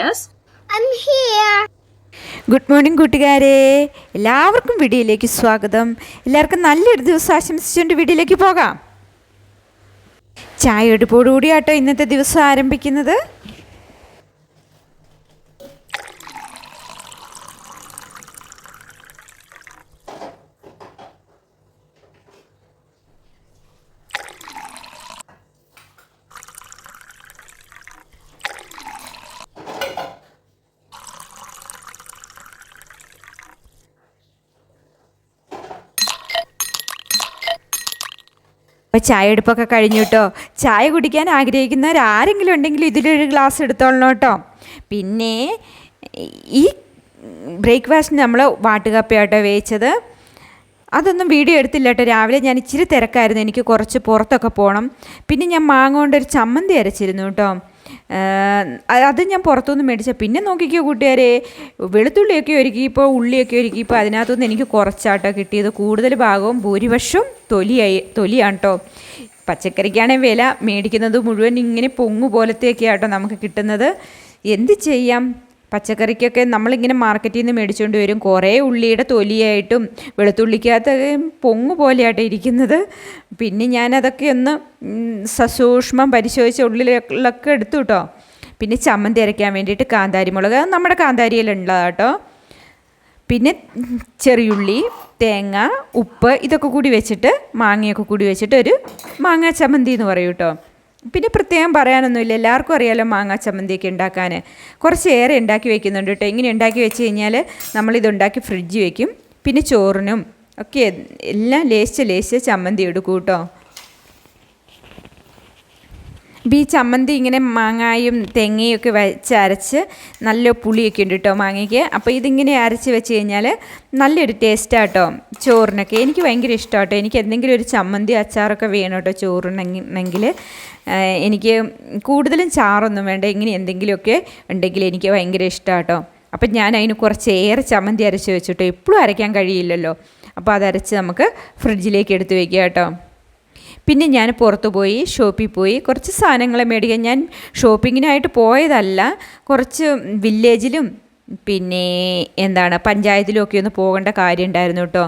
Yes? I'm here. Good morning കൂട്ടുകാരെ എല്ലാവർക്കും വീഡിയോയിലേക്ക് സ്വാഗതം എല്ലാവർക്കും നല്ലൊരു ദിവസം ആശംസിച്ചുകൊണ്ട് വീഡിയോയിലേക്ക് പോകാം ചായ എടുപ്പോടുകൂടിയാട്ടോ ഇന്നത്തെ ദിവസം ആരംഭിക്കുന്നത് അപ്പോൾ ചായ എടുപ്പൊക്കെ കഴിഞ്ഞു കേട്ടോ ചായ കുടിക്കാൻ ആഗ്രഹിക്കുന്നവർ ആരെങ്കിലും ഉണ്ടെങ്കിൽ ഇതിലൊരു ഗ്ലാസ് എടുത്തോളണം കേട്ടോ പിന്നെ ഈ ബ്രേക്ക്ഫാസ്റ്റിന് നമ്മൾ വാട്ടുകപ്പയാട്ടോ വേവിച്ചത്. അതൊന്നും വീഡിയോ എടുത്തില്ല കേട്ടോ രാവിലെ ഞാൻ ഇച്ചിരി തിരക്കായിരുന്നു. എനിക്ക് കുറച്ച് പുറത്തൊക്കെ പോകണം പിന്നെ ഞാൻ മാങ്ങ കൊണ്ടൊരു ചമ്മന്തി അരച്ചിരുന്നു കേട്ടോ അത് ഞാൻ പുറത്തുനിന്ന് മേടിച്ച പിന്നെ നോക്കിക്കോ കൂട്ടുകാരെ വെളുത്തുള്ളിയൊക്കെ ഒരുക്കിയപ്പോൾ ഉള്ളിയൊക്കെ ഒരുക്കിയപ്പോൾ അതിനകത്തുനിന്ന് എനിക്ക് കുറച്ചാട്ടോ കിട്ടിയത്. കൂടുതൽ ഭാഗവും ഭൂരിപക്ഷവും തൊലിയായി തൊലിയാണ് കേട്ടോ പച്ചക്കറിക്കാണെങ്കിൽ വില. മേടിക്കുന്നത് മുഴുവൻ ഇങ്ങനെ പൊങ്ങു പോലത്തെയൊക്കെ ആട്ടോ നമുക്ക് കിട്ടുന്നത്. എന്ത് ചെയ്യാം? പച്ചക്കറിക്കൊക്കെ നമ്മളിങ്ങനെ മാർക്കറ്റിൽ നിന്ന് മേടിച്ചുകൊണ്ട് വരും. കുറേ ഉള്ളിയുടെ തൊലിയായിട്ടും വെളുത്തുള്ളിക്കകത്ത് പൊങ്ങു പോലെയായിട്ട് ഇരിക്കുന്നത്. പിന്നെ ഞാനതൊക്കെ ഒന്ന് സസൂക്ഷ്മം പരിശോധിച്ച് ഉള്ളിലൊക്കെ എടുത്തു കേട്ടോ. പിന്നെ ചമ്മന്തി അരയ്ക്കാൻ വേണ്ടിയിട്ട് കാന്താരി മുളക് അത് നമ്മുടെ കാന്താരിയിലുള്ളതാണ് കേട്ടോ. പിന്നെ ചെറിയുള്ളി തേങ്ങ ഉപ്പ് ഇതൊക്കെ കൂടി വെച്ചിട്ട് മാങ്ങയൊക്കെ കൂടി വെച്ചിട്ട് ഒരു മാങ്ങാ ചമ്മന്തി എന്ന് പറയും കേട്ടോ. പിന്നെ പ്രത്യേകം പറയാനൊന്നുമില്ല. എല്ലാവർക്കും അറിയാലോ മാങ്ങാ ചമ്മന്തിയൊക്കെ ഉണ്ടാക്കാൻ കുറച്ച് ഏറെ ഉണ്ടാക്കി വെക്കുന്നുണ്ട് കേട്ടോ. ഇങ്ങനെ ഉണ്ടാക്കി വെച്ച് കഴിഞ്ഞാൽ നമ്മളിത് ഉണ്ടാക്കി ഫ്രിഡ്ജ് വെക്കും. പിന്നെ ചോറിനും ഒക്കെ എല്ലാം ലേശിച്ച് ലേശിച്ച് ചമ്മന്തി എടുക്കും കേട്ടോ. ഇപ്പം ഈ ചമ്മന്തി ഇങ്ങനെ മാങ്ങായും തേങ്ങയും ഒക്കെ വെച്ച് അരച്ച് നല്ല പുളിയൊക്കെ ഉണ്ട് കേട്ടോ മാങ്ങയ്ക്ക്. അപ്പോൾ ഇതിങ്ങനെ അരച്ച് വെച്ച് കഴിഞ്ഞാൽ നല്ലൊരു ടേസ്റ്റാട്ടോ ചോറിനൊക്കെ. എനിക്ക് ഭയങ്കര ഇഷ്ടമാട്ടോ എനിക്ക് എന്തെങ്കിലും ഒരു ചമ്മന്തി അച്ചാറൊക്കെ വേണം കേട്ടോ ചോറിനെങ്കിൽ. എനിക്ക് കൂടുതലും ചാറൊന്നും വേണ്ട. ഇങ്ങനെ എന്തെങ്കിലുമൊക്കെ ഉണ്ടെങ്കിൽ എനിക്ക് ഭയങ്കര ഇഷ്ടമാട്ടോ അപ്പം ഞാൻ അതിന് കുറച്ച് ഏറെ ചമ്മന്തി അരച്ച് വെച്ചിട്ടോ എപ്പോഴും അരയ്ക്കാൻ കഴിയില്ലല്ലോ. അപ്പോൾ അതരച്ച് നമുക്ക് ഫ്രിഡ്ജിലേക്ക് എടുത്ത് വയ്ക്കുക കേട്ടോ പിന്നെ ഞാൻ പുറത്ത് പോയി ഷോപ്പിൽ പോയി. കുറച്ച് സാധനങ്ങൾ മേടിക്കാൻ ഞാൻ ഷോപ്പിങ്ങിനായിട്ട് പോയതല്ല. കുറച്ച് വില്ലേജിലും പിന്നെ എന്താണ് പഞ്ചായത്തിലും ഒക്കെ ഒന്ന് പോകേണ്ട കാര്യം ഉണ്ടായിരുന്നു കേട്ടോ.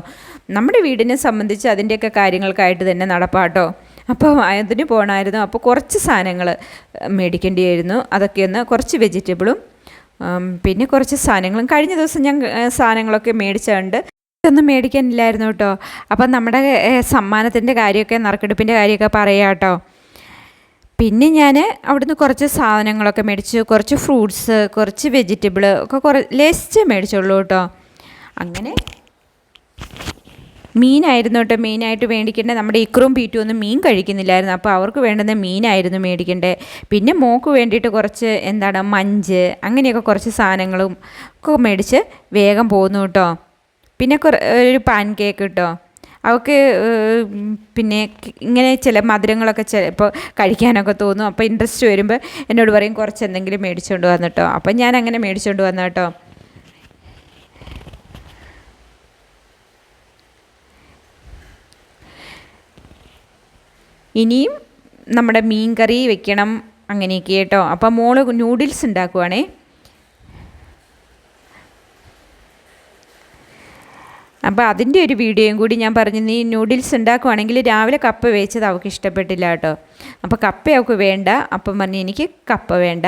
നമ്മുടെ വീടിനെ സംബന്ധിച്ച് അതിന്റെയൊക്കെ കാര്യങ്ങൾക്കായിട്ട് തന്നെ നടപ്പാട്ടോ. അപ്പോൾ അതിന് പോകണമായിരുന്നു അപ്പോൾ കുറച്ച് സാധനങ്ങൾ മേടിക്കേണ്ടിയായിരുന്നു അതൊക്കെ ഒന്ന് കുറച്ച് വെജിറ്റബിളും പിന്നെ കുറച്ച് സാധനങ്ങളും കഴിഞ്ഞ ദിവസം ഞാൻ സാധനങ്ങളൊക്കെ മേടിച്ചുകൊണ്ട് ഇതൊന്നും മേടിക്കാനില്ലായിരുന്നു കേട്ടോ. അപ്പം നമ്മുടെ സമ്മാനത്തിന്റെ കാര്യമൊക്കെ നറുക്കെടുപ്പിന്റെ കാര്യമൊക്കെ പറയാം കേട്ടോ. പിന്നെ ഞാൻ അവിടുന്ന് കുറച്ച് സാധനങ്ങളൊക്കെ മേടിച്ചു. കുറച്ച് ഫ്രൂട്ട്സ് കുറച്ച് വെജിറ്റബിൾ ഒക്കെ കുറ ലേസ്റ്റ് മേടിച്ചുള്ളൂ കേട്ടോ. അങ്ങനെ മീനായിരുന്നു കേട്ടോ മീനായിട്ട് മേടിക്കേണ്ടത് നമ്മുടെ ഇക്രും പീറ്റും ഒന്നും മീൻ കഴിക്കുന്നില്ലായിരുന്നു. അപ്പോൾ അവർക്ക് വേണ്ടുന്ന മീനായിരുന്നു മേടിക്കേണ്ടത്. പിന്നെ മോക്ക് വേണ്ടിയിട്ട് കുറച്ച് എന്താണ് മഞ്ച് അങ്ങനെയൊക്കെ കുറച്ച് സാധനങ്ങളും ഒക്കെ മേടിച്ച് വേഗം പോന്നു കേട്ടോ. പിന്നെ ഒരു പാൻ കേക്ക് കേട്ടോ അവൾക്ക് പിന്നെ ഇങ്ങനെ ചില മധുരങ്ങളൊക്കെ ചിലപ്പോൾ കഴിക്കാനൊക്കെ തോന്നും. അപ്പോൾ ഇൻട്രസ്റ്റ് വരുമ്പോൾ എന്നോട് പറയും കുറച്ച് എന്തെങ്കിലും മേടിച്ചുകൊണ്ട് വന്നിട്ടോ അപ്പം ഞാൻ അങ്ങനെ മേടിച്ചുകൊണ്ട് വന്നു കേട്ടോ ഇനിയും നമ്മുടെ മീൻ കറി വെക്കണം അങ്ങനെയൊക്കെ കേട്ടോ അപ്പം മോൾ നൂഡിൽസ് ഉണ്ടാക്കുവാണേ. അപ്പോൾ അതിന്റെ ഒരു വീഡിയോയും കൂടി ഞാൻ പറഞ്ഞു നീ നൂഡിൽസ് ഉണ്ടാക്കുവാണെങ്കിൽ രാവിലെ കപ്പ വേച്ചത് അവൾക്ക് ഇഷ്ടപ്പെട്ടില്ല കേട്ടോ. അപ്പോൾ കപ്പ അവൾക്ക് വേണ്ട. അപ്പം പറഞ്ഞു എനിക്ക് കപ്പ വേണ്ട.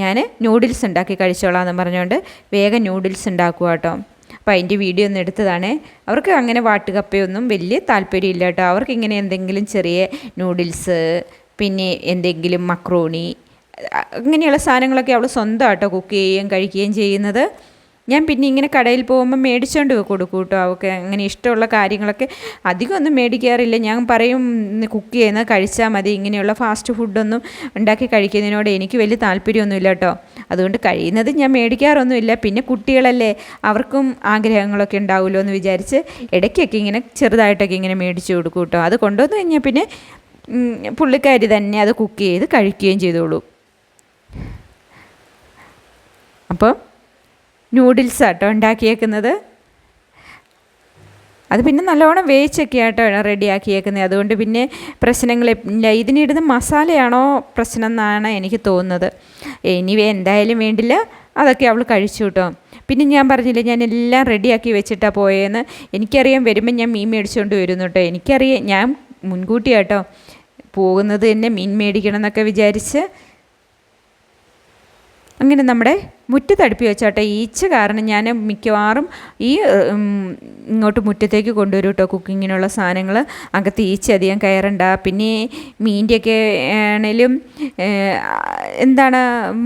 ഞാൻ നൂഡിൽസ് ഉണ്ടാക്കി കഴിച്ചോളാം എന്ന് പറഞ്ഞുകൊണ്ട് വേഗം നൂഡിൽസ് ഉണ്ടാക്കുക കേട്ടോ. അപ്പോൾ അതിന്റെ വീഡിയോ ഒന്ന് എടുത്തതാണ്. അവർക്ക് അങ്ങനെ വാട്ടുകപ്പയൊന്നും വലിയ താല്പര്യമില്ല കേട്ടോ. അവർക്ക് ഇങ്ങനെ എന്തെങ്കിലും ചെറിയ നൂഡിൽസ് പിന്നെ എന്തെങ്കിലും മക്രോണി അങ്ങനെയുള്ള സാധനങ്ങളൊക്കെ അവൾ സ്വന്തമായിട്ടോ കുക്ക് ചെയ്യുകയും കഴിക്കുകയും ചെയ്യുന്നത്. ഞാൻ പിന്നെ ഇങ്ങനെ കടയിൽ പോകുമ്പോൾ മേടിച്ചുകൊണ്ട് കൊടുക്കും കേട്ടോ. അവൾക്ക് അങ്ങനെ ഇഷ്ടമുള്ള കാര്യങ്ങളൊക്കെ അധികം ഒന്നും മേടിക്കാറില്ല. ഞാൻ പറയും കുക്ക് ചെയ്യുന്നത് കഴിച്ചാൽ മതി. ഇങ്ങനെയുള്ള ഫാസ്റ്റ് ഫുഡൊന്നും ഉണ്ടാക്കി കഴിക്കുന്നതിനോട് എനിക്ക് വലിയ താല്പര്യമൊന്നുമില്ല കേട്ടോ. അതുകൊണ്ട് കഴിയുന്നത് ഞാൻ മേടിക്കാറൊന്നുമില്ല. പിന്നെ കുട്ടികളല്ലേ അവർക്കും ആഗ്രഹങ്ങളൊക്കെ ഉണ്ടാവുമല്ലോ എന്ന് വിചാരിച്ച് ഇടയ്ക്കൊക്കെ ഇങ്ങനെ ചെറുതായിട്ടൊക്കെ ഇങ്ങനെ മേടിച്ചു കൊടുക്കും കേട്ടോ. അത് കൊണ്ടുവന്ന് കഴിഞ്ഞാൽ പിന്നെ പുള്ളിക്കാരി തന്നെ അത് കുക്ക് ചെയ്ത് കഴിക്കുകയും ചെയ്തോളൂ. അപ്പം നൂഡിൽസ് ആട്ടോ ഉണ്ടാക്കിയേക്കുന്നത്. അത് പിന്നെ നല്ലോണം വേവിച്ചൊക്കെ ആട്ടോ റെഡിയാക്കിയേക്കുന്നത്. അതുകൊണ്ട് പിന്നെ പ്രശ്നങ്ങളില്ല ഇതിനിടുന്ന മസാലയാണോ പ്രശ്നം എന്നാണ് എനിക്ക് തോന്നുന്നത്. എനിവേ എന്തായാലും വേണ്ടില്ല. അതൊക്കെ അവൾ കഴിച്ചു കേട്ടോ. പിന്നെ ഞാൻ പറഞ്ഞില്ലേ ഞാൻ എല്ലാം റെഡിയാക്കി വെച്ചിട്ടാണ് പോയെന്ന്. എനിക്കറിയാം വരുമ്പോൾ ഞാൻ മീൻ മേടിച്ചുകൊണ്ട് വരുന്നു കേട്ടോ. എനിക്കറിയാം ഞാൻ മുൻകൂട്ടിയാട്ടോ പോകുന്നത് തന്നെ മീൻ മേടിക്കണം എന്നൊക്കെ വിചാരിച്ച് അങ്ങനെ നമ്മുടെ മുറ്റത്തടുപ്പി വെച്ചാട്ടെ ഈച്ച കാരണം ഞാൻ മിക്കവാറും ഈ ഇങ്ങോട്ട് മുറ്റത്തേക്ക് കൊണ്ടുവരും കേട്ടോ കുക്കിങ്ങിനുള്ള സാധനങ്ങൾ അകത്ത് ഈച്ച അധികം കയറണ്ട. പിന്നെ മീന്റെയൊക്കെ ആണെങ്കിലും എന്താണ്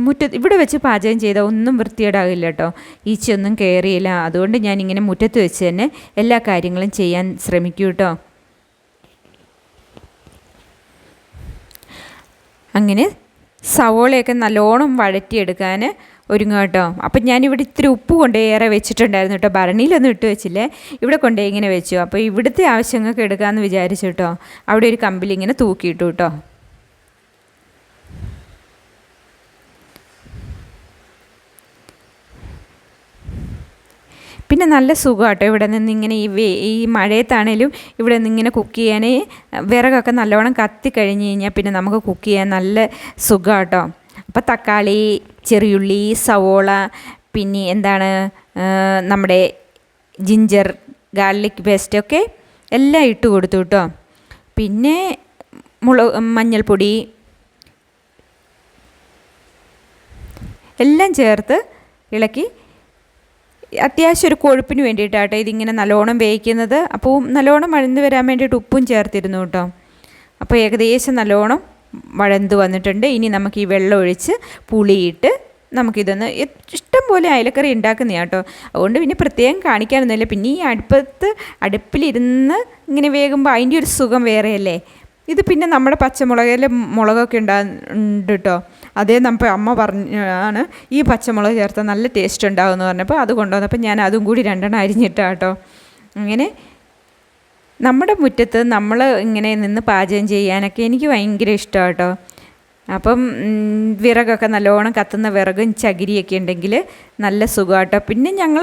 മുറ്റ ഇവിടെ വെച്ച് പാചകം ചെയ്താൽ ഒന്നും വൃത്തിയേടാകില്ല കേട്ടോ ഈച്ചയൊന്നും കയറിയില്ല. അതുകൊണ്ട് ഞാൻ ഇങ്ങനെ മുറ്റത്ത് വെച്ച് തന്നെ എല്ലാ കാര്യങ്ങളും ചെയ്യാൻ ശ്രമിക്കൂ കേട്ടോ അങ്ങനെ സവോളയൊക്കെ നല്ലോണം വഴറ്റിയെടുക്കാൻ ഒരുങ്ങുക കേട്ടോ. അപ്പം ഞാനിവിടെ ഇത്തിരി ഉപ്പ് കൊണ്ട് ഏറെ വെച്ചിട്ടുണ്ടായിരുന്നു കേട്ടോ. ഭരണിയിലൊന്നും ഇട്ട് വെച്ചില്ലേ. ഇവിടെ കൊണ്ടുപോയി ഇങ്ങനെ വെച്ചു. അപ്പോൾ ഇവിടുത്തെ ആവശ്യങ്ങൾക്ക് എടുക്കാമെന്ന് വിചാരിച്ചു കേട്ടോ. അവിടെ ഒരു കമ്പിൽ ഇങ്ങനെ തൂക്കിയിട്ടു കേട്ടോ. പിന്നെ നല്ല സുഖമാട്ടോ ഇവിടെ നിന്ന് ഇങ്ങനെ ഈ വേ ഈ മഴയത്താണേലും ഇവിടെ നിന്ന് ഇങ്ങനെ കുക്ക് ചെയ്യാൻ വിറകൊക്കെ നല്ലോണം കത്തി കഴിഞ്ഞ് കഴിഞ്ഞാൽ പിന്നെ നമുക്ക് കുക്ക് ചെയ്യാൻ നല്ല സുഖമാട്ടോ അപ്പോൾ തക്കാളി ചെറിയുള്ളി സവോള പിന്നെ എന്താണ് നമ്മുടെ ജിഞ്ചർ ഗാർലിക് പേസ്റ്റ് ഒക്കെ എല്ലാം ഇട്ട് കൊടുത്തു കേട്ടോ പിന്നെ മുളക് മഞ്ഞൾപ്പൊടി എല്ലാം ചേർത്ത് ഇളക്കി അത്യാവശ്യം ഒരു കൊഴുപ്പിന് വേണ്ടിയിട്ടാട്ടോ ഇതിങ്ങനെ നല്ലോണം വേവിക്കുന്നത്. അപ്പോൾ നല്ലോണം വഴന്ന് വരാൻ വേണ്ടിയിട്ട് ഉപ്പും ചേർത്തിരുന്നു കേട്ടോ. അപ്പോൾ ഏകദേശം നല്ലോണം വഴന്ത് വന്നിട്ടുണ്ട്. ഇനി നമുക്ക് ഈ വെള്ളം ഒഴിച്ച് പുളിയിട്ട് നമുക്കിതൊന്ന് ഇഷ്ടം പോലെ അയലക്കറി ഉണ്ടാക്കുന്ന കേട്ടോ. അതുകൊണ്ട് പിന്നെ പ്രത്യേകം കാണിക്കാനൊന്നുമില്ല. പിന്നെ ഈ അടുപ്പത്ത് അടുപ്പിലിരുന്ന് ഇങ്ങനെ വേകുമ്പോൾ അതിന്റെ ഒരു സുഖം വേറെയല്ലേ? ഇത് പിന്നെ നമ്മുടെ പച്ചമുളകിൽ മുളകൊക്കെ ഉണ്ട് കേട്ടോ അതേ നമ്മൾ അമ്മ പറഞ്ഞാണ് ഈ പച്ചമുളക് ചേർത്താൽ നല്ല ടേസ്റ്റ് ഉണ്ടാവും എന്ന് പറഞ്ഞപ്പോൾ അത് കൊണ്ടുവന്നപ്പോൾ ഞാൻ അതും കൂടി രണ്ടെണ്ണം അരിഞ്ഞിട്ടാ കേട്ടോ അങ്ങനെ നമ്മുടെ മുറ്റത്ത് നമ്മൾ ഇങ്ങനെ നിന്ന് പാചകം ചെയ്യാനൊക്കെ എനിക്ക് ഭയങ്കര ഇഷ്ടമാണ് കേട്ടോ അപ്പം വിറകൊക്കെ നല്ലോണം കത്തുന്ന വിറകും ചകിരിയൊക്കെ ഉണ്ടെങ്കിൽ നല്ല സുഖമാട്ടോ പിന്നെ ഞങ്ങൾ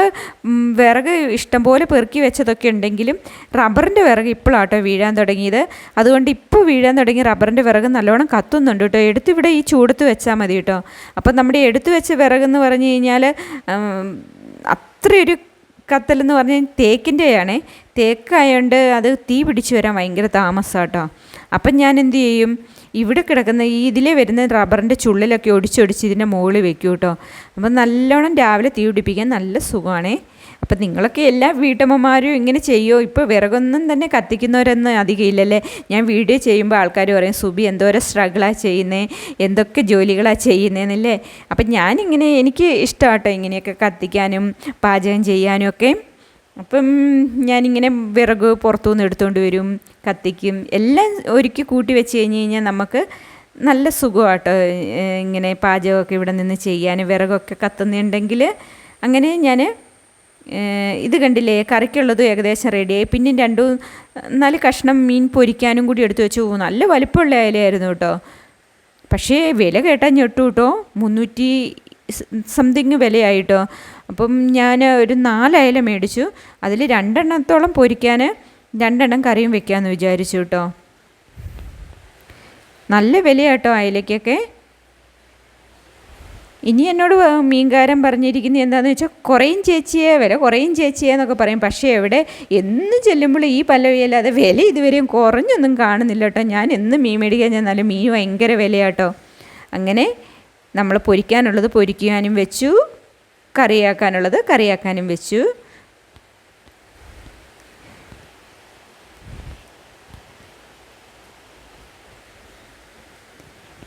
വിറക് ഇഷ്ടംപോലെ പെറുക്കി വെച്ചതൊക്കെ ഉണ്ടെങ്കിലും റബ്ബറിന്റെ വിറക് ഇപ്പോഴാട്ടോ വീഴാൻ തുടങ്ങിയത്. അതുകൊണ്ട് ഇപ്പോൾ വീഴാൻ തുടങ്ങി റബ്ബറിന്റെ വിറക് നല്ലോണം കത്തുന്നുണ്ട് കേട്ടോ. എടുത്തിവിടെ ഈ ചൂടത്ത് വെച്ചാൽ മതി കേട്ടോ. അപ്പം നമ്മുടെ എടുത്തു വെച്ച വിറകെന്ന് പറഞ്ഞു കഴിഞ്ഞാൽ അത്രയൊരു കത്തലെന്ന് പറഞ്ഞാൽ തേക്കിന്റെയാണേ. തേക്കായതുകൊണ്ട് അത് തീ പിടിച്ചു വരാൻ ഭയങ്കര താമസമാട്ടോ അപ്പം ഞാൻ എന്തു ചെയ്യും? ഇവിടെ കിടക്കുന്ന ഈ ഇതിലെ വരുന്ന റബ്ബറിന്റെ ചുള്ളിലൊക്കെ ഒടിച്ചൊടിച്ച് ഇതിന്റെ മുകളിൽ വെക്കും കേട്ടോ. അപ്പം നല്ലോണം രാവിലെ തീ പിടിപ്പിക്കാൻ നല്ല സുഖമാണേ. അപ്പം നിങ്ങളൊക്കെ എല്ലാ വീട്ടമ്മമാരും ഇങ്ങനെ ചെയ്യുമോ ഇപ്പോൾ വിറകൊന്നും തന്നെ കത്തിക്കുന്നവരൊന്നും അധികം ഇല്ലല്ലേ? ഞാൻ വീഡിയോ ചെയ്യുമ്പോൾ ആൾക്കാർ പറയും സുബി എന്തോരം സ്ട്രഗിളാണ് ചെയ്യുന്നത് എന്തൊക്കെ ജോലികളാണ് ചെയ്യുന്നതെന്നല്ലേ അപ്പം ഞാനിങ്ങനെ എനിക്ക് ഇഷ്ടമാട്ടോ ഇങ്ങനെയൊക്കെ കത്തിക്കാനും പാചകം ചെയ്യാനും ഒക്കെ. അപ്പം ഞാനിങ്ങനെ വിറക് പുറത്തുനിന്ന് എടുത്തുകൊണ്ട് വരും കത്തിക്കും എല്ലാം ഒരുക്കി കൂട്ടി വെച്ച് കഴിഞ്ഞ് കഴിഞ്ഞാൽ നമുക്ക് നല്ല സുഖമാട്ടോ ഇങ്ങനെ പാചകമൊക്കെ ഇവിടെ നിന്ന് ചെയ്യാൻ വിറകൊക്കെ കത്തുന്നുണ്ടെങ്കിൽ അങ്ങനെ ഞാൻ ഇത് കണ്ടില്ലേ കറിക്കുള്ളതും ഏകദേശം റെഡിയായി. പിന്നെ രണ്ടു നാല് കഷ്ണം മീൻ പൊരിക്കാനും കൂടി എടുത്തു വെച്ചു. നല്ല വലിപ്പമുള്ള ഇലയായിരുന്നു കേട്ടോ. പക്ഷേ വില കേട്ടാൽ ഞെട്ടു കേട്ടോ. മുന്നൂറ്റി സംതിങ് വിലയായിട്ടോ അപ്പം ഞാൻ ഒരു നാലയല മേടിച്ചു. അതിൽ രണ്ടെണ്ണത്തോളം പൊരിക്കാൻ രണ്ടെണ്ണം കറിയും വെക്കാമെന്ന് വിചാരിച്ചു കേട്ടോ നല്ല വിലയാട്ടോ അയലയ്ക്കൊക്കെ ഇനി എന്നോട് മീൻകാരൻ പറഞ്ഞിരിക്കുന്നത് എന്താണെന്ന് വെച്ചാൽ കുറയും ചേച്ചിയെ വില കുറയും ചേച്ചിയെ എന്നൊക്കെ പറയും. പക്ഷേ എവിടെ എന്ന് ചെല്ലുമ്പോൾ ഈ പല്ലവിയല്ലാതെ വില ഇതുവരെയും കുറഞ്ഞൊന്നും കാണുന്നില്ല കേട്ടോ ഞാൻ എന്ന് മീൻ മേടിക്കാൻ ചെന്നാലും മീൻ ഭയങ്കര വിലയാട്ടോ. അങ്ങനെ നമ്മൾ പൊരിക്കാനുള്ളത് പൊരിക്കാനും വെച്ചു. കറിയാക്കാനുള്ളത് കറിയാക്കാനും വെച്ചു.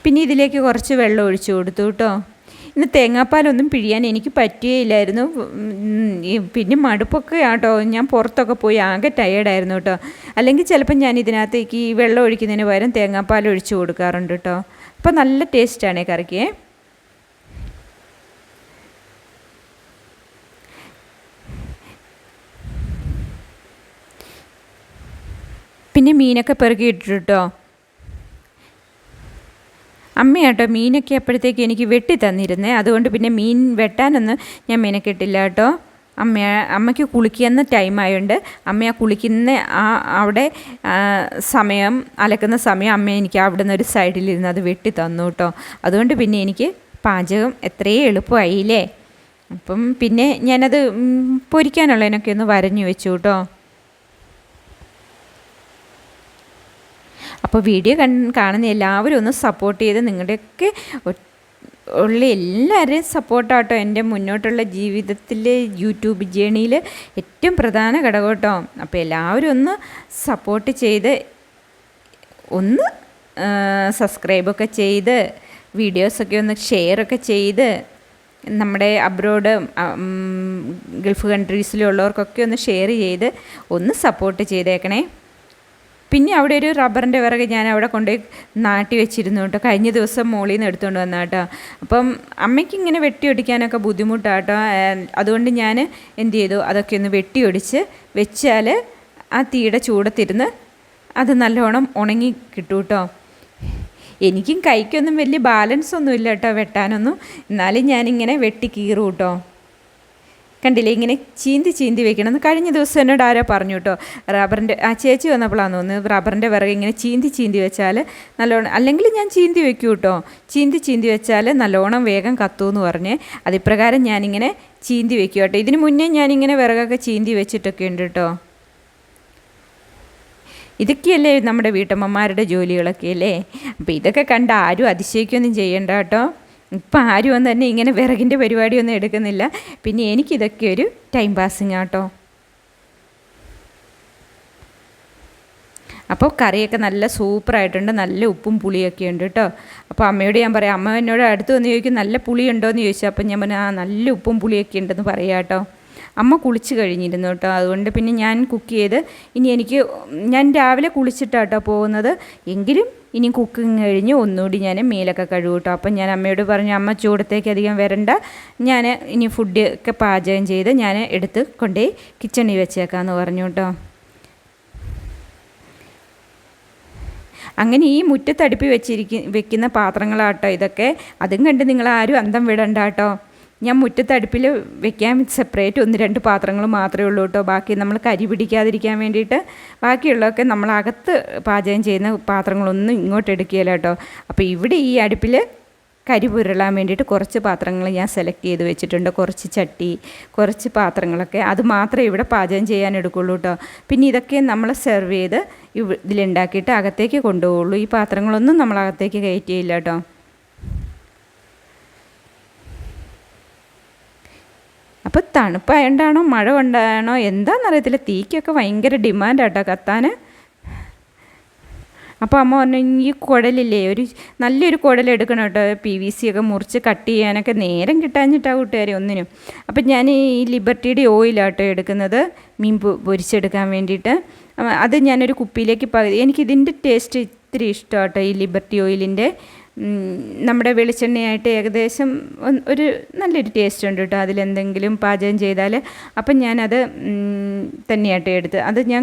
പിന്നെ ഇതിലേക്ക് കുറച്ച് വെള്ളം ഒഴിച്ചു കൊടുത്തു കേട്ടോ. ഇന്ന് തേങ്ങാപ്പാലൊന്നും പിഴിയാൻ എനിക്ക് പറ്റുകയില്ലായിരുന്നു പിന്നെ മടുപ്പൊക്കെ ആട്ടോ ഞാൻ പുറത്തൊക്കെ പോയി ആകെ ടയേർഡായിരുന്നു കേട്ടോ. അല്ലെങ്കിൽ ചിലപ്പോൾ ഞാൻ ഇതിനകത്തേക്ക് ഈ വെള്ളം ഒഴിക്കുന്നതിന് പകരം തേങ്ങാപ്പാൽ ഒഴിച്ചു കൊടുക്കാറുണ്ട് കേട്ടോ. അപ്പോൾ നല്ല ടേസ്റ്റാണ് കറിക്ക്. പിന്നെ മീനൊക്കെ പെറുക്കി ഇട്ടിട്ടു കേട്ടോ അമ്മയാട്ടോ മീനൊക്കെ അപ്പോഴത്തേക്ക് എനിക്ക് വെട്ടി തന്നിരുന്നേ. അതുകൊണ്ട് പിന്നെ മീൻ വെട്ടാനൊന്നും ഞാൻ മെനക്കെട്ടില്ല കേട്ടോ. അമ്മ അമ്മയ്ക്ക് കുളിക്കുന്ന ടൈം ആയതുകൊണ്ട് അമ്മ കുളിക്കുന്ന ആ അവിടെ സമയം അലക്കുന്ന സമയം അമ്മ എനിക്ക് അവിടെ നിന്ന് ഒരു സൈഡിലിരുന്ന് അത് വെട്ടി തന്നു കേട്ടോ. അതുകൊണ്ട് പിന്നെ എനിക്ക് പാചകം എത്രയും എളുപ്പമായില്ലേ? അപ്പം പിന്നെ ഞാനത് പൊരിക്കാനുള്ളതിനൊക്കെ ഒന്ന് വരഞ്ഞു വെച്ചു കേട്ടോ. അപ്പോൾ വീഡിയോ കാണുന്ന എല്ലാവരും ഒന്ന് സപ്പോർട്ട് ചെയ്ത് നിങ്ങളുടെയൊക്കെ ഉള്ള എല്ലാവരെയും സപ്പോർട്ടാട്ടോ എന്റെ മുന്നോട്ടുള്ള ജീവിതത്തിലെ യൂട്യൂബ് ജേണിയിൽ ഏറ്റവും പ്രധാന ഘടകം അപ്പോൾ എല്ലാവരും ഒന്ന് സപ്പോർട്ട് ചെയ്ത് ഒന്ന് സബ്സ്ക്രൈബൊക്കെ ചെയ്ത് വീഡിയോസൊക്കെ ഒന്ന് ഷെയറൊക്കെ ചെയ്ത് നമ്മുടെ അബ്രോഡ് ഗൾഫ് കൺട്രീസിലുള്ളവർക്കൊക്കെ ഒന്ന് ഷെയർ ചെയ്ത് ഒന്ന് സപ്പോർട്ട് ചെയ്തേക്കണേ. പിന്നെ അവിടെ ഒരു റബ്ബറിന്റെ വിറക് ഞാൻ അവിടെ കൊണ്ടുപോയി നാട്ടി വെച്ചിരുന്നു കേട്ടോ. കഴിഞ്ഞ ദിവസം മോളിൽ നിന്ന് എടുത്തുകൊണ്ട് വന്ന കേട്ടോ. അപ്പം അമ്മയ്ക്ക് ഇങ്ങനെ വെട്ടി ഒടിക്കാനൊക്കെ ബുദ്ധിമുട്ടാട്ടോ. അതുകൊണ്ട് ഞാൻ എന്ത് ചെയ്തു? അതൊക്കെ ഒന്ന് വെട്ടി ഒടിച്ച് വെച്ചാൽ ആ തീയുടെ ചൂടത്തിരുന്ന് അത് നല്ലോണം ഉണങ്ങി കിട്ടും കേട്ടോ. എനിക്കും കൈക്കൊന്നും വലിയ ബാലൻസ് ഒന്നും ഇല്ല കേട്ടോ വെട്ടാനൊന്നും. എന്നാലും ഞാനിങ്ങനെ വെട്ടി കീറും കേട്ടോ. കണ്ടില്ലേ? ഇങ്ങനെ ചീന്തി ചീന്തി വെക്കണം കഴിഞ്ഞ ദിവസം എന്നോട് ആരോ പറഞ്ഞു കേട്ടോ. റബ്ബറിന്റെ ആ ചേച്ചി വന്നപ്പോഴാണ് തോന്നുന്നത് റബ്ബറിന്റെ വിറക് ഇങ്ങനെ ചീന്തി ചീന്തി വെച്ചാൽ നല്ലോണം അല്ലെങ്കിൽ ഞാൻ ചീന്തി വെക്കൂ കേട്ടോ. ചീന്തി ചീന്തി വെച്ചാൽ നല്ലോണം വേഗം കത്തുമെന്ന് പറഞ്ഞ് അതിപ്രകാരം ഞാനിങ്ങനെ ചീന്തി വെക്കും കേട്ടോ. ഇതിന് മുന്നേ ഞാനിങ്ങനെ വിറകൊക്കെ ചീന്തി വെച്ചിട്ടൊക്കെ ഉണ്ട് കേട്ടോ. ഇതൊക്കെയല്ലേ നമ്മുടെ വീട്ടമ്മമാരുടെ ജോലികളൊക്കെ അല്ലേ? അപ്പോൾ ഇതൊക്കെ കണ്ട് ആരും അതിശയിക്കൊന്നും ചെയ്യണ്ട കേട്ടോ. ഇപ്പം ആരും തന്നെ ഇങ്ങനെ വിറകിന്റെ പരിപാടിയൊന്നും എടുക്കുന്നില്ല. പിന്നെ എനിക്കിതൊക്കെ ഒരു ടൈം പാസിങ് ആട്ടോ അപ്പോൾ കറിയൊക്കെ നല്ല സൂപ്പറായിട്ടുണ്ട്. നല്ല ഉപ്പും പുളിയൊക്കെ ഉണ്ട് കേട്ടോ. അപ്പോൾ അമ്മയോട് ഞാൻ പറയാം അമ്മ എന്നോട് അടുത്ത് വന്ന് ചോദിക്കും നല്ല പുളി ഉണ്ടോ എന്ന് ചോദിച്ചു അപ്പം ഞാൻ പറഞ്ഞു ആ നല്ല ഉപ്പും പുളിയൊക്കെ ഉണ്ടെന്ന് പറയാം കേട്ടോ. അമ്മ കുളിച്ച് കഴിഞ്ഞിരുന്നു കേട്ടോ. അതുകൊണ്ട് പിന്നെ ഞാൻ കുക്ക് ചെയ്ത് ഇനി എനിക്ക് ഞാൻ രാവിലെ കുളിച്ചിട്ടാട്ടോ പോകുന്നത്. എങ്കിലും ഇനി കുക്കിങ് കഴിഞ്ഞ് ഒന്നുകൂടി ഞാൻ മീലൊക്കെ കഴുകൂട്ടോ കേട്ടോ. അപ്പം ഞാൻ അമ്മയോട് പറഞ്ഞു അമ്മ ചൂടത്തേക്ക് അധികം വരണ്ട. ഞാൻ ഇനി ഫുഡ് ഒക്കെ പാചകം ചെയ്ത് ഞാൻ എടുത്ത് കൊണ്ടുപോയി കിച്ചണിൽ വെച്ചേക്കാമെന്ന് പറഞ്ഞു കേട്ടോ. അങ്ങനെ ഈ മുറ്റത്തടുപ്പി വെച്ചിരിക്കുന്ന വെക്കുന്ന പാത്രങ്ങളാട്ടോ ഇതൊക്കെ. അതും കണ്ട് നിങ്ങൾ ആരും അന്തം വിടണ്ട കേട്ടോ ഞാൻ മുറ്റത്തടുപ്പിൽ വെക്കാൻ സെപ്പറേറ്റ് ഒന്ന് രണ്ട് പാത്രങ്ങൾ മാത്രമേ ഉള്ളൂ കേട്ടോ. ബാക്കി നമ്മൾ കരി പിടിക്കാതിരിക്കാൻ വേണ്ടിയിട്ട് ബാക്കിയുള്ളതൊക്കെ നമ്മൾ അകത്ത് പാചകം ചെയ്യുന്ന പാത്രങ്ങളൊന്നും ഇങ്ങോട്ട് എടുക്കുകയില്ല കേട്ടോ. അപ്പോൾ ഇവിടെ ഈ അടുപ്പിൽ കരി പുരളാൻ വേണ്ടിയിട്ട് കുറച്ച് പാത്രങ്ങൾ ഞാൻ സെലക്ട് ചെയ്ത് വെച്ചിട്ടുണ്ട്. കുറച്ച് ചട്ടി കുറച്ച് പാത്രങ്ങളൊക്കെ. അത് മാത്രമേ ഇവിടെ പാചകം ചെയ്യാൻ എടുക്കുള്ളൂ കേട്ടോ. പിന്നെ ഇതൊക്കെ നമ്മൾ സെർവ് ചെയ്ത് ഇതിലുണ്ടാക്കിയിട്ട് അകത്തേക്ക് കൊണ്ടുപോകുള്ളൂ ഈ പാത്രങ്ങളൊന്നും നമ്മൾ അകത്തേക്ക് കയറ്റിയില്ല കേട്ടോ. അപ്പോൾ തണുപ്പായതുകൊണ്ടാണോ മഴ കൊണ്ടാണോ എന്താണെന്നറിയത്തില്ല തീക്കൊക്കെ ഭയങ്കര ഡിമാൻഡാട്ടോ കത്താൻ അപ്പോൾ അമ്മ പറഞ്ഞു ഈ കുടലില്ലേ ഒരു നല്ലൊരു എടുക്കണം കേട്ടോ പി വി സി ഒക്കെ മുറിച്ച് കട്ട് ചെയ്യാനൊക്കെ നേരം കിട്ടാഞ്ഞിട്ടാ കൂട്ടുകാരെ ഒന്നിനും. അപ്പം ഞാൻ ഈ ലിബർട്ടിയുടെ ഓയിലാട്ടോ എടുക്കുന്നത് മീൻ പൊരിച്ചെടുക്കാൻ വേണ്ടിയിട്ട്. അത് ഞാനൊരു കുപ്പിയിലേക്ക് പകുതി എനിക്കിതിന്റെ ടേസ്റ്റ് ഇത്തിരി ഇഷ്ടമാട്ടോ ഈ ലിബർട്ടി ഓയിലിന്റെ. നമ്മുടെ വെളിച്ചെണ്ണയായിട്ട് ഏകദേശം ഒരു നല്ലൊരു ടേസ്റ്റ് ഉണ്ട് കേട്ടോ. അതിലെന്തെങ്കിലും പാചകം ചെയ്താൽ അപ്പം ഞാനത് തന്നെയായിട്ട് എടുത്ത്. അത് ഞാൻ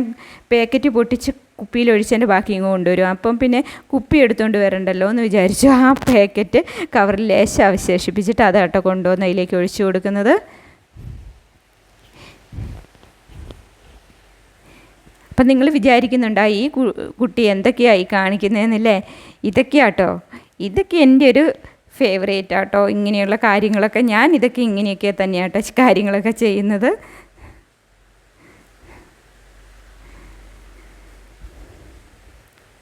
പാക്കറ്റ് പൊട്ടിച്ച് കുപ്പിയിൽ ഒഴിച്ചതിന്റെ ബാക്കി ഇങ്ങ് കൊണ്ടുവരും. അപ്പം പിന്നെ കുപ്പി എടുത്തുകൊണ്ട് വരണ്ടല്ലോ എന്ന് വിചാരിച്ചു. ആ പാക്കറ്റ് കവറിൽ ലേശം അവശേഷിപ്പിച്ചിട്ട് അതാട്ടോ കൊണ്ടുവന്ന് അതിലേക്ക് ഒഴിച്ചു കൊടുക്കുന്നത്. അപ്പം നിങ്ങൾ വിചാരിക്കുന്നുണ്ടോ ഈ കുട്ടി എന്തൊക്കെയായി കാണിക്കുന്നതെന്നല്ലേ ഇതൊക്കെയാട്ടോ ഇതൊക്കെ എന്റെ ഒരു ഫേവറേറ്റ് ആട്ടോ. ഇങ്ങനെയുള്ള കാര്യങ്ങളൊക്കെ ഞാൻ ഇതൊക്കെ ഇങ്ങനെയൊക്കെ തന്നെയാട്ടോ കാര്യങ്ങളൊക്കെ ചെയ്യുന്നത്.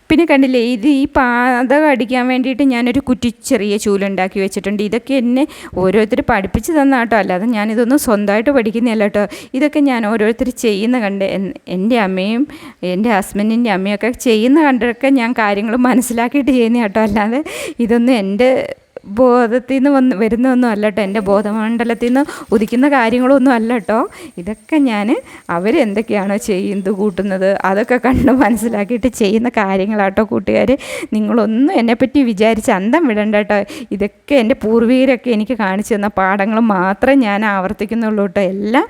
പിന്നെ കണ്ടില്ലേ ഇത് ഈ പാതകം അടിക്കാൻ വേണ്ടിയിട്ട് ഞാനൊരു കുറ്റി ചെറിയ ചൂലുണ്ടാക്കി വെച്ചിട്ടുണ്ട്. ഇതൊക്കെ എന്നെ ഓരോരുത്തർ പഠിപ്പിച്ച് തന്ന കേട്ടോ അല്ലാതെ ഞാനിതൊന്നും സ്വന്തമായിട്ട് പഠിക്കുന്നില്ല കേട്ടോ. ഇതൊക്കെ ഞാൻ ഓരോരുത്തർ ചെയ്യുന്ന കണ്ട് എന്റെ അമ്മയും എന്റെ ഹസ്ബൻഡിന്റെ അമ്മയൊക്കെ ചെയ്യുന്ന കണ്ടൊക്കെ ഞാൻ കാര്യങ്ങൾ മനസ്സിലാക്കിയിട്ട് ചെയ്യുന്ന കേട്ടോ അല്ലാതെ ഇതൊന്നും എന്റെ ബോധത്തിൽ നിന്ന് വന്ന് വരുന്നതൊന്നും അല്ല കേട്ടോ എന്റെ ബോധമണ്ഡലത്തിൽ നിന്ന് ഉദിക്കുന്ന കാര്യങ്ങളൊന്നും അല്ല കേട്ടോ ഇതൊക്കെ ഞാൻ അവരെന്തൊക്കെയാണോ ചെയ്യുന്നത് കൂട്ടുന്നത് അതൊക്കെ കണ്ട് മനസ്സിലാക്കിയിട്ട് ചെയ്യുന്ന കാര്യങ്ങളാട്ടോ കൂട്ടുകാർ നിങ്ങളൊന്നും എന്നെപ്പറ്റി വിചാരിച്ച് അന്തം വിടണ്ട കേട്ടോ ഇതൊക്കെ എന്റെ പൂർവികരൊക്കെ എനിക്ക് കാണിച്ചു തന്ന പാഠങ്ങൾ മാത്രമേ ഞാൻ ആവർത്തിക്കുന്നുള്ളൂ കേട്ടോ എല്ലാം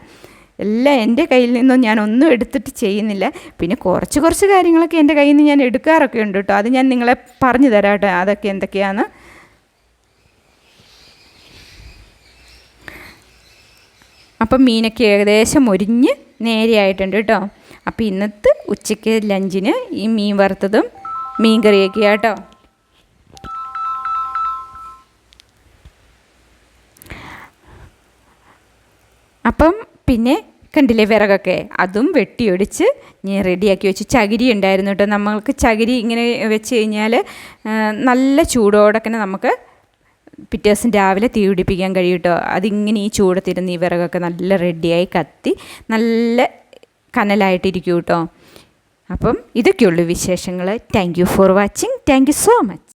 എല്ലാം എന്റെ കയ്യിൽ നിന്നും ഞാൻ ഒന്നും എടുത്തിട്ട് ചെയ്യുന്നില്ല. പിന്നെ കുറച്ച് കുറച്ച് കാര്യങ്ങളൊക്കെ എന്റെ കയ്യിൽ നിന്ന് ഞാൻ എടുക്കാറൊക്കെ ഉണ്ട് കേട്ടോ അത് ഞാൻ നിങ്ങളെ പറഞ്ഞു തരാം കേട്ടോ അതൊക്കെ എന്തൊക്കെയാണ് അപ്പം മീനൊക്കെ ഏകദേശം ഒരിഞ്ഞ് നേരെയായിട്ടുണ്ട് കേട്ടോ. അപ്പോൾ ഇന്നത്തെ ഉച്ചയ്ക്ക് ലഞ്ചിന് ഈ മീൻ വറുത്തതും മീൻ കറിയൊക്കെ കേട്ടോ അപ്പം പിന്നെ കണ്ടില്ലേ വിറകൊക്കെ? അതും വെട്ടിയൊടിച്ച് ഞാൻ റെഡിയാക്കി വെച്ചു. ചകിരി ഉണ്ടായിരുന്നു കേട്ടോ. നമ്മൾക്ക് ചകിരി ഇങ്ങനെ വെച്ച് കഴിഞ്ഞാൽ നല്ല ചൂടോടെ നമുക്ക് പിറ്റേ ദിവസം രാവിലെ തീ പിടിപ്പിക്കാൻ കഴിയും കേട്ടോ അതിങ്ങനെ ഈ ചൂടത്തിരുന്ന് ഈ വിറകൊക്കെ നല്ല റെഡിയായി കത്തി നല്ല കനലായിട്ടിരിക്കും കേട്ടോ അപ്പം ഇതൊക്കെയുള്ളൂ വിശേഷങ്ങൾ thank you for watching thank you so much